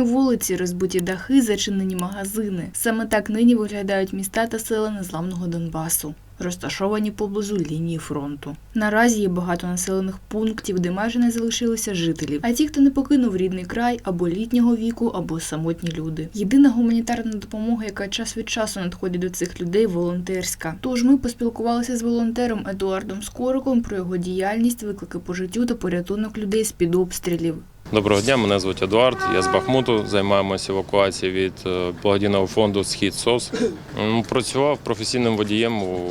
Порожні вулиці, розбиті дахи, зачинені магазини. Саме так нині виглядають міста та села незламного Донбасу, розташовані поблизу лінії фронту. Наразі є багато населених пунктів, де майже не залишилося жителів. А ті, хто не покинув рідний край, або літнього віку, або самотні люди. Єдина гуманітарна допомога, яка час від часу надходить до цих людей, волонтерська. Тож ми поспілкувалися з волонтером Едуардом Скориком про його діяльність, виклики по життю та порятунок людей з під обстрілів. Доброго дня, мене звуть Едуард. Я з Бахмуту, займаємося евакуацією від е, благодійного фонду Схід СОС. Працював професійним водієм у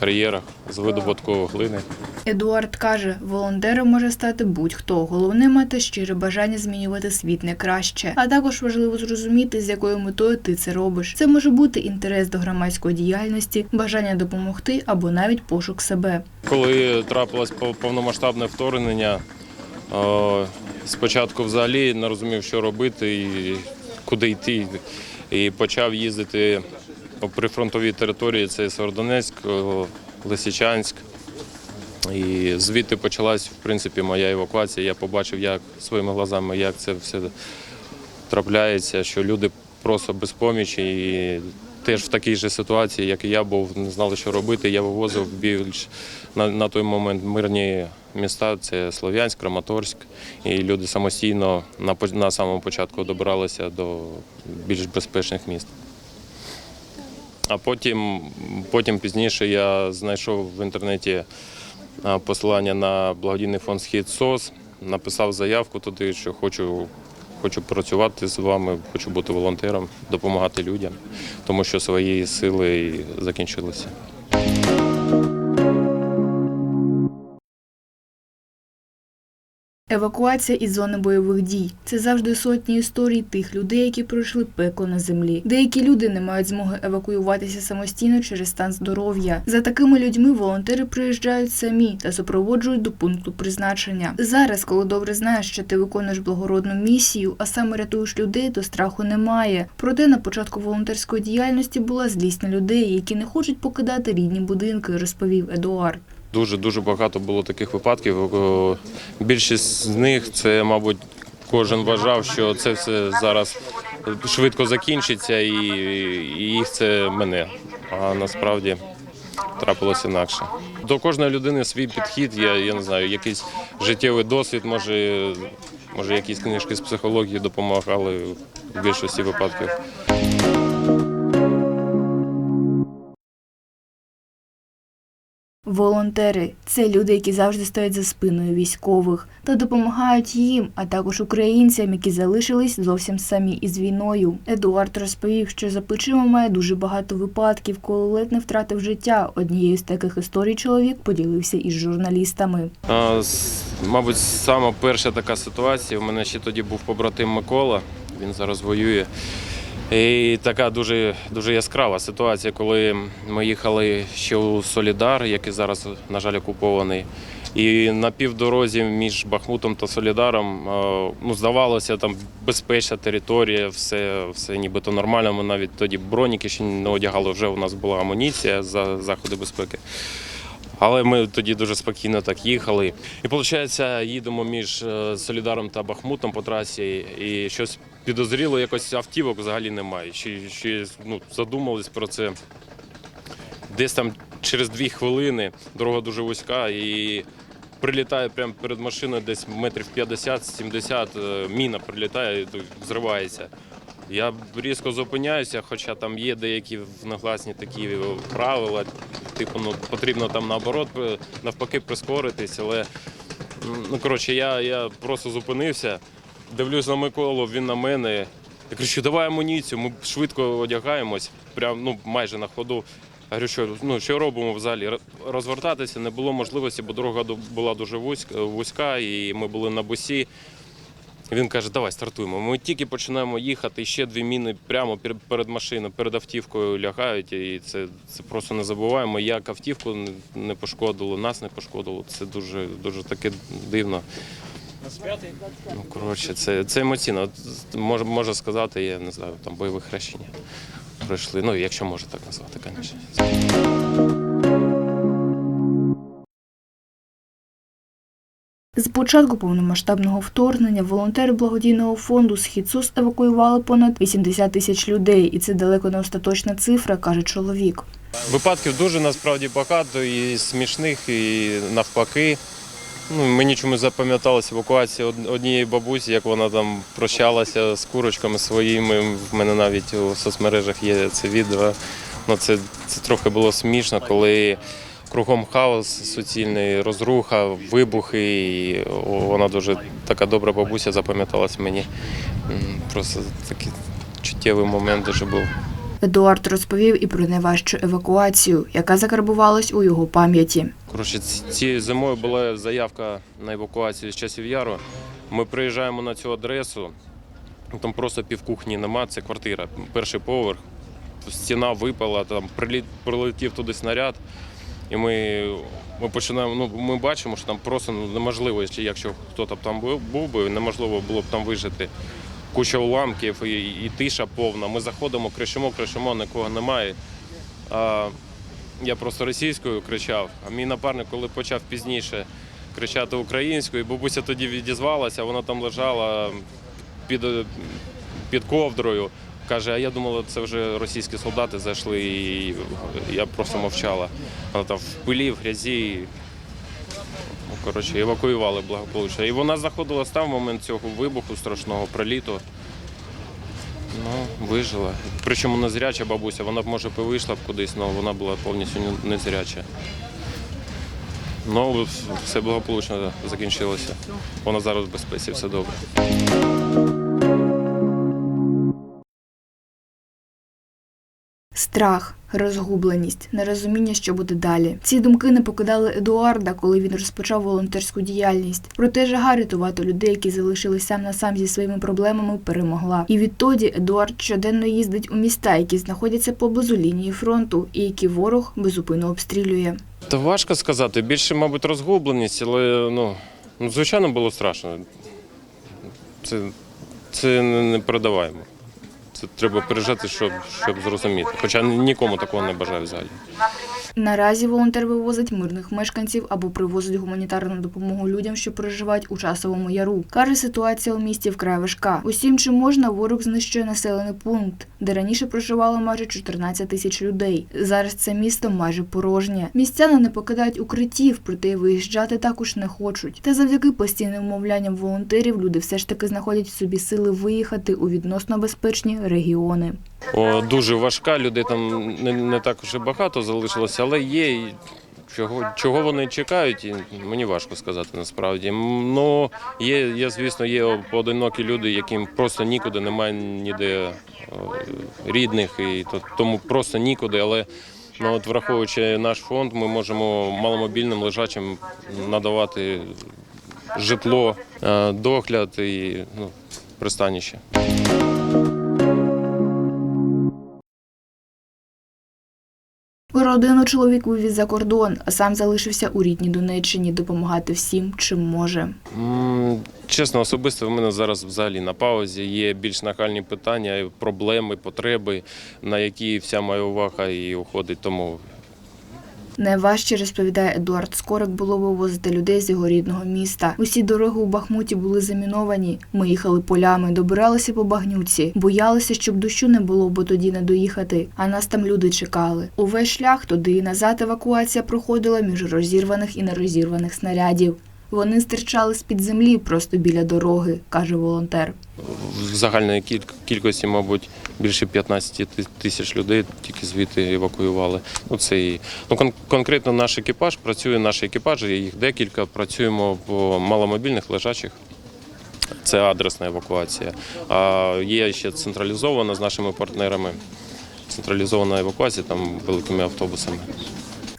кар'єрах з видобутку глини. Едуард каже, волонтером може стати будь-хто. Головне мати щире бажання змінювати світ не краще. А також важливо зрозуміти, з якою метою ти це робиш. Це може бути інтерес до громадської діяльності, бажання допомогти або навіть пошук себе. Коли трапилось пов- повномасштабне вторгнення, спочатку взагалі не розумів, що робити і куди йти. І почав їздити по прифронтовій території, це Северодонецьк, Лисичанськ. І звідти почалась в принципі моя евакуація. Я побачив, як своїми глазами, як це все трапляється, що люди просто без помічі і теж в такій же ситуації, як і я був, не знали, що робити. Я вивозив більш на, на той момент мирні міста, це Слов'янськ, Краматорськ. І люди самостійно на, на самому початку добиралися до більш безпечних міст. А потім, потім пізніше я знайшов в інтернеті посилання на благодійний фонд Схід СОС, написав заявку туди, що хочу, хочу працювати з вами, хочу бути волонтером, допомагати людям, тому що свої сили закінчилися. Евакуація із зони бойових дій це завжди сотні історій тих людей, які пройшли пекло на землі. Деякі люди не мають змоги евакуюватися самостійно через стан здоров'я. За такими людьми волонтери приїжджають самі та супроводжують до пункту призначення. Зараз, коли добре знаєш, що ти виконуєш благородну місію, а саме рятуєш людей, то страху немає. Проте на початку волонтерської діяльності була злість на людей, які не хочуть покидати рідні будинки, розповів Едуард. Дуже дуже багато було таких випадків. Більшість з них це, мабуть, кожен вважав, що це все зараз швидко закінчиться, і їх це мене. А насправді трапилося інакше. До кожної людини свій підхід. Я, я не знаю, якийсь життєвий досвід, може, може, якісь книжки з психології допомагали в більшості випадків. Волонтери це люди, які завжди стоять за спиною військових та допомагають їм, а також українцям, які залишились зовсім самі із війною. Едуард розповів, що за плечима має дуже багато випадків, коли ледь не втратив життя. Однією з таких історій чоловік поділився із журналістами. А, Мабуть, сама перша така ситуація. У мене ще тоді був побратим Микола, він зараз воює. І така дуже, дуже яскрава ситуація, коли ми їхали ще у Солідар, який зараз, на жаль, окупований. І на півдорозі між Бахмутом та Солідаром е, ну, здавалося, там безпечна територія, все, все нібито нормально. Ми навіть тоді броніки ще не одягали, вже у нас була амуніція за заходи безпеки. Але ми тоді дуже спокійно так їхали. І виходить, їдемо між е, Солідаром та Бахмутом по трасі, і щось підозріло, якось автівок взагалі немає. Ще, ще ну, задумались про це. Десь там через дві хвилини дорога дуже вузька і прилітає прямо перед машиною десь метрів 50-70, е, міна прилітає і тут взривається. Я різко зупиняюся, хоча там є деякі внагласні такі правила, типу, ну, потрібно там наоборот е, навпаки прискоритись, але ну, коротше, я, я просто зупинився, дивлюсь на Миколу, він на мене. Я кричу, давай амуніцію, ми швидко одягаємось, прям ну, майже на ходу. Я говорю, що, ну, що робимо в залі? Розвертатися не було можливості, бо дорога була дуже вузька, вузька і ми були на бусі. Він каже, давай стартуємо. Ми тільки починаємо їхати, і ще дві міни прямо пер- перед машиною, перед автівкою лягають. І це, це просто не забуваємо. Як автівку не- пошкодило, нас не пошкодило. Це дуже, дуже таке дивно. Ну, коротше, це, це емоційно. От, Можу, можу сказати, я не знаю, там бойове хрещення пройшли. Ну, якщо можна так назвати, звісно. З початку повномасштабного вторгнення волонтери благодійного фонду Схід СУС евакуювали понад 80 тисяч людей, і це далеко не остаточна цифра, каже чоловік. Випадків дуже насправді багато, і смішних, і навпаки. Ну, мені чомусь запам'яталася евакуація однієї бабусі, як вона там прощалася з курочками своїми. В мене навіть у соцмережах є це відео. Ну, це, це трохи було смішно, коли кругом хаос суцільний, розруха, вибухи. І вона дуже така добра бабуся запам'яталась мені. Просто такий чуттєвий момент дуже був. Едуард розповів і про найважчу евакуацію, яка закарбувалась у його пам'яті. Коротше, ці- цією зимою була заявка на евакуацію з часів яру. Ми приїжджаємо на цю адресу. Там просто півкухні нема, це квартира, перший поверх. Стіна випала, там прилетів туди снаряд. І ми, ми починаємо. Ну, ми бачимо, що там просто неможливо, якщо- якщо хто там був, був би, неможливо було б там вижити. Куча уламків і, і тиша повна. Ми заходимо, кричимо, кричимо, нікого немає. А, я просто російською кричав, а мій напарник, коли почав пізніше кричати українською, бабуся тоді відізвалася, вона там лежала під, під ковдрою. Каже, а я думала, це вже російські солдати зайшли, і я просто мовчала. Вона там в пилі, в грязі. Ну, Коротше, евакуювали благополучно. І вона знаходилась там в момент цього вибуху страшного приліту. Ну, вижила. Причому незряча бабуся, вона б може б вийшла б кудись, але вона була повністю незряча. Ну, все благополучно закінчилося. Вона зараз в безпеці, все добре. Страх, розгубленість, нерозуміння, що буде далі. Ці думки не покидали Едуарда, коли він розпочав волонтерську діяльність. Проте жага рятувати людей, які залишились сам на сам зі своїми проблемами, перемогла. І відтоді Едуард щоденно їздить у міста, які знаходяться поблизу лінії фронту, і які ворог безупинно обстрілює. Та важко сказати. Більше, мабуть, розгубленість, але ну, ну звичайно, було страшно. Це, це не передаваємо. Це треба пережити, щоб, щоб зрозуміти. Хоча нікому такого не бажаю взагалі. Наразі волонтер вивозить мирних мешканців або привозить гуманітарну допомогу людям, що проживають у часовому яру. Каже, ситуація у місті вкрай важка. Усім, чим можна, ворог знищує населений пункт, де раніше проживало майже 14 тисяч людей. Зараз це місто майже порожнє. Містяни не покидають укриттів, проте виїжджати також не хочуть. Та завдяки постійним умовлянням волонтерів люди все ж таки знаходять в собі сили виїхати у відносно безпечні регіони. О, дуже важка, людей там не, не так вже багато залишилося, але є. Чого, чого вони чекають, і мені важко сказати насправді. Ну, є, є, звісно, є поодинокі люди, яким просто нікуди, немає ніде е, рідних, і то, тому просто нікуди. Але ну, от, враховуючи наш фонд, ми можемо маломобільним лежачим надавати житло, е, догляд і ну, пристаніще. Родину чоловік вивіз за кордон, а сам залишився у рідній Донеччині допомагати всім, чим може. Чесно, особисто в мене зараз взагалі на паузі є більш нахальні питання, проблеми, потреби, на які вся моя увага і уходить. Тому Найважче розповідає Едуард Скорик було вивозити людей з його рідного міста. Усі дороги у Бахмуті були заміновані. Ми їхали полями, добиралися по багнюці, боялися, щоб дощу не було, бо тоді не доїхати. А нас там люди чекали. Увесь шлях туди і назад евакуація проходила між розірваних і нерозірваних снарядів. Вони стирчали з під землі просто біля дороги, каже волонтер. в загальної кількості, мабуть, більше 15 тисяч людей тільки звідти евакуювали. Ну, це і, ну, кон- конкретно наш екіпаж працює, наші екіпажі, їх декілька, працюємо по маломобільних лежачих. Це адресна евакуація. А є ще централізована з нашими партнерами. Централізована евакуація там великими автобусами.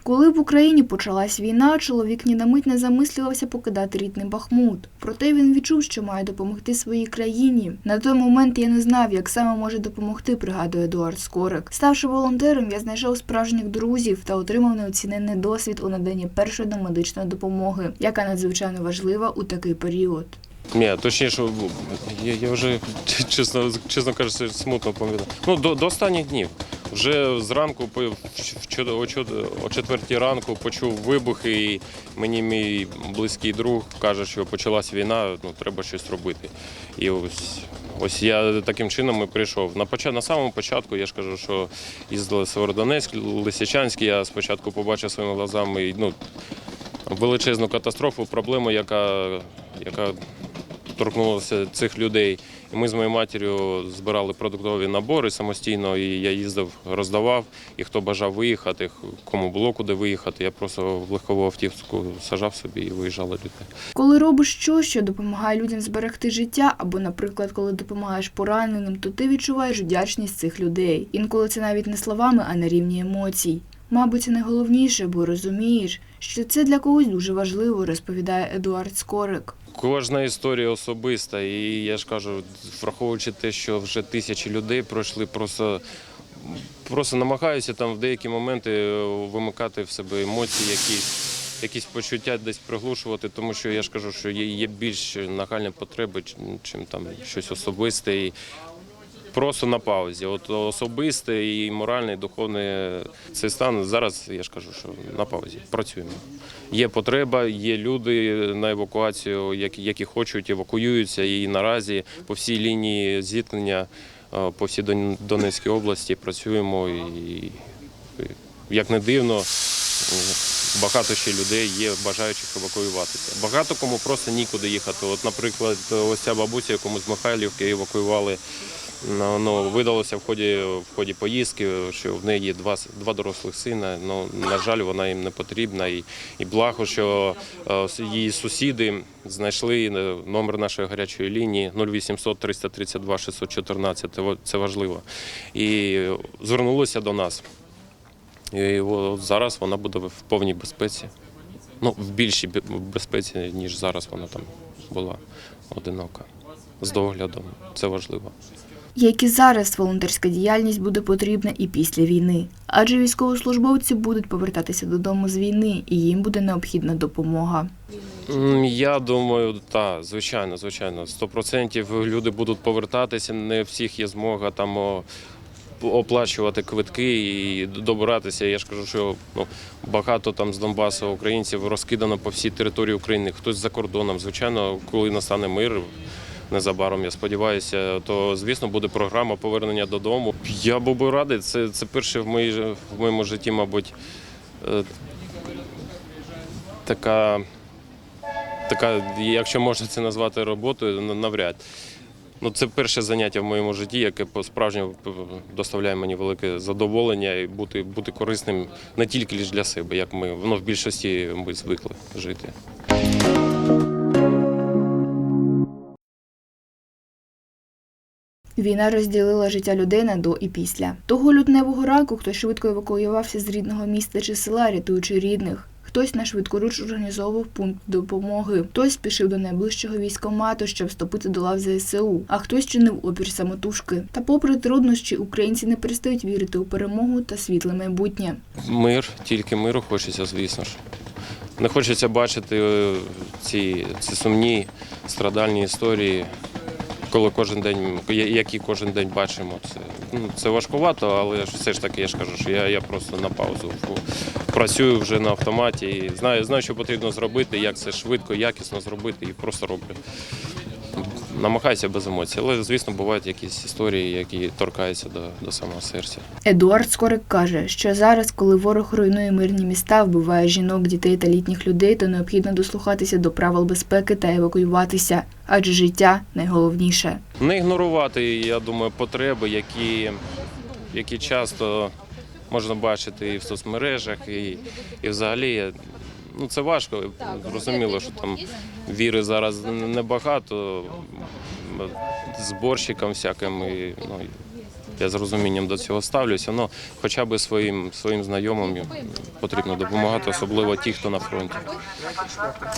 Коли в Україні почалась війна, чоловік ні на мить не замислювався покидати рідний Бахмут. Проте він відчув, що має допомогти своїй країні. На той момент я не знав, як саме може допомогти, пригадує Едуард Скорик. Ставши волонтером, я знайшов справжніх друзів та отримав неоцінений досвід у наданні першої домедичної допомоги, яка надзвичайно важлива у такий період. Ні, точніше, я, я вже чесно, чесно кажучи, смутно пам'ятаю. Ну, до, до останніх днів. Вже зранку о четвертій ранку почув вибухи, і мені мій близький друг каже, що почалась війна, ну треба щось робити. І ось, ось я таким чином і прийшов. На, почат, на самому початку я ж кажу, що їздили Северодонецьк, Лисичанськ, я спочатку побачив своїми глазами ну, величезну катастрофу, проблему, яка, яка торкнулася цих людей. І ми з моєю матір'ю збирали продуктові набори самостійно, і я їздив, роздавав. І хто бажав виїхати, кому було куди виїхати, я просто в легкову автівку сажав собі і виїжджали люди. Коли робиш щось, що допомагає людям зберегти життя, або, наприклад, коли допомагаєш пораненим, то ти відчуваєш вдячність цих людей. Інколи це навіть не словами, а на рівні емоцій. Мабуть, найголовніше, бо розумієш, що це для когось дуже важливо, розповідає Едуард Скорик. Кожна історія особиста, і я ж кажу, враховуючи те, що вже тисячі людей пройшли, просто, просто намагаюся там в деякі моменти е, вимикати в себе емоції, якісь, якісь почуття десь приглушувати, тому що я ж кажу, що є, більш нагальні потреби, чим там щось особисте. І Просто на паузі. От особисте і моральний, і духовний цей стан зараз, я ж кажу, що на паузі. Працюємо. Є потреба, є люди на евакуацію, які, які хочуть, евакуюються. І наразі по всій лінії зіткнення, е, по всій Донецькій області працюємо. І, як не дивно, багато ще людей є бажаючих евакуюватися. Багато кому просто нікуди їхати. От, наприклад, ось ця бабуся, яку ми з Михайлівки евакуювали. Ну, ну, видалося в ході, в ході поїздки, що в неї два, два дорослих сина. Ну, на жаль, вона їм не потрібна. І, і благо, що е, її сусіди знайшли е, номер нашої гарячої лінії 0800 332 614. Це важливо. І звернулися до нас. І от зараз вона буде в повній безпеці. Ну, в більшій безпеці, ніж зараз вона там була одинока. З доглядом. Це важливо. Як і зараз волонтерська діяльність буде потрібна і після війни, адже військовослужбовці будуть повертатися додому з війни, і їм буде необхідна допомога. Я думаю, так, звичайно, звичайно. Сто процентів люди будуть повертатися. Не всіх є змога там оплачувати квитки і добиратися. Я ж кажу, що ну, багато там з Донбасу українців розкидано по всій території України. Хтось за кордоном. Звичайно, коли настане мир. Незабаром, я сподіваюся, то звісно буде програма повернення додому. Я був би радий. Це, це перше в, моїй, в моєму житті, мабуть, е, така така, якщо можна це назвати роботою, навряд. Ну, це перше заняття в моєму житті, яке по-справжньому доставляє мені велике задоволення і бути, бути корисним не тільки лише для себе, як ми воно в більшості ми звикли жити. Війна розділила життя людей на до і після. Того лютневого ранку хтось швидко евакуювався з рідного міста чи села, рятуючи рідних. Хтось на швидкоруч організовував пункт допомоги, хтось спішив до найближчого військомату, щоб вступити до лав ЗСУ, а хтось чинив опір самотужки. Та попри труднощі, українці не перестають вірити у перемогу та світле майбутнє. Мир, тільки миру хочеться, звісно ж. Не хочеться бачити е, ці, ці сумні страдальні історії, коли кожен день, які кожен день бачимо. Це, ну, це важкувато, але все ж таки я ж кажу, що я, я просто на паузу працюю вже на автоматі і знаю, знаю, що потрібно зробити, як це швидко, якісно зробити, і просто роблю. Намагаюся без емоцій, але звісно бувають якісь історії, які торкаються до, до самого серця. Едуард Скорик каже, що зараз, коли ворог руйнує мирні міста, вбиває жінок, дітей та літніх людей, то необхідно дослухатися до правил безпеки та евакуюватися, адже життя найголовніше. Не ігнорувати, я думаю, потреби, які, які часто можна бачити і в соцмережах, і, і взагалі. Ну, це важко. Зрозуміло, що там віри зараз небагато, зборщикам всяким. І, ну, я з розумінням до цього ставлюся. але хоча б своїм, своїм знайомим потрібно допомагати, особливо ті, хто на фронті.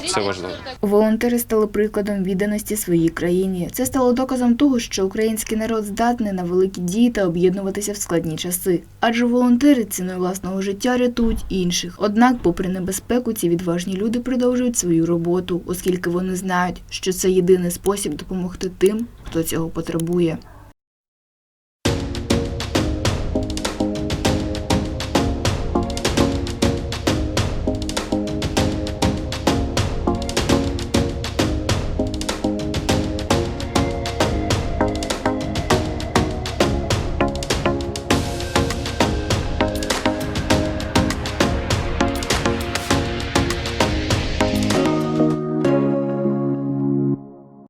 Це важливо. Волонтери стали прикладом відданості своїй країні. Це стало доказом того, що український народ здатний на великі дії та об'єднуватися в складні часи. Адже волонтери ціною власного життя рятують інших. Однак, попри небезпеку, ці відважні люди продовжують свою роботу, оскільки вони знають, що це єдиний спосіб допомогти тим, хто цього потребує.